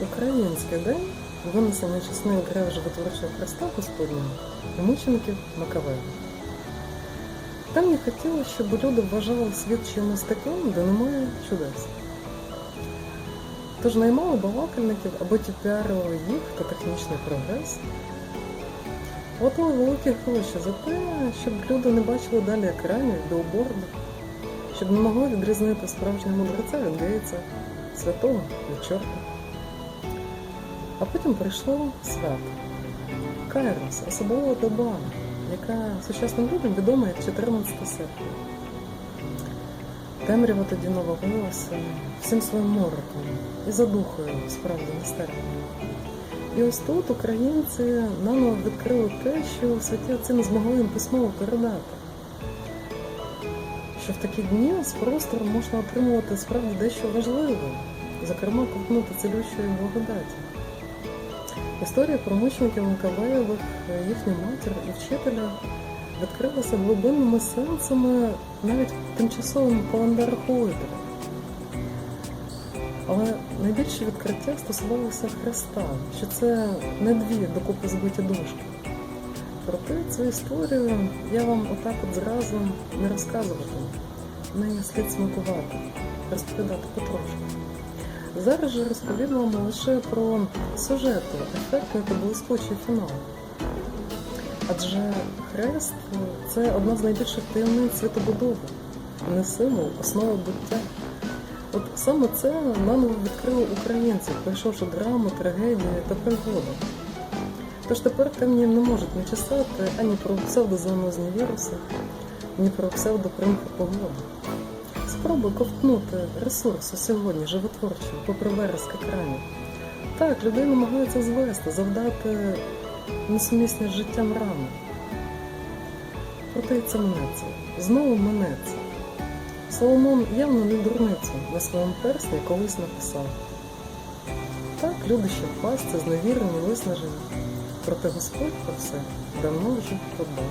Український день винесення чесної гри животворчого Христа Господнього і мучеників Макавея. Там не хотілося, щоб люди вважали світ чимось таким, де немає чудес. Тож наймали балакальників або ті піарили їх та технічний прогрес. Платили великі гроші за те, щоб люди не бачили далі екранів, білборду, щоб не могли відрізнити справжнього мудреця від гейця, святого від чорта. А потім прийшло свято. Кайрос, особлива доба, яка сучасним людям відома як 14 серпня. Темрява тоді навалилася всім своїм мороком і задухою справді нестерпно. І ось тут українці наново відкрили те, що святі отці не змогли їм письмово передати. Що в такі дні з простору можна отримувати справді дещо важливе, зокрема ковтнути цілющої благодаті. Історія про мучеників Миколаєвих, їхню матір і вчителя відкрилася глибинними сенсами навіть в тимчасовому календарі Хойдера. Але найбільше відкриття стосувалося Христа, що це не дві докупи збиті дошки. Проте цю історію я вам отак от зразу не розказуватиму. Неї слід смакувати, розповідати потрошки. Зараз же розповім вам лише про сюжети, ефектний та блискучий фінал. Адже хрест це одна з найбільших таємниць світобудови, не символ, основа буття. От саме це наново відкрили українці, пройшовши драму, трагедію та пригоду. Тож тепер темні не можуть не чесати ані про псевдозоонозні віруси, ні про псевдопримхи погоди. Спробуй ковтнути ресурси сьогодні животворчі, попри вереск екранів. Так, людей намагаються звести, завдати несумісні з життям рани. Проте і це минеться. Знову минеться. Соломон явно не дурницю на своєму персні колись написав. Так, люди ще впасться, зневірені, виснажені. Проте Господь про все давно вже подбав.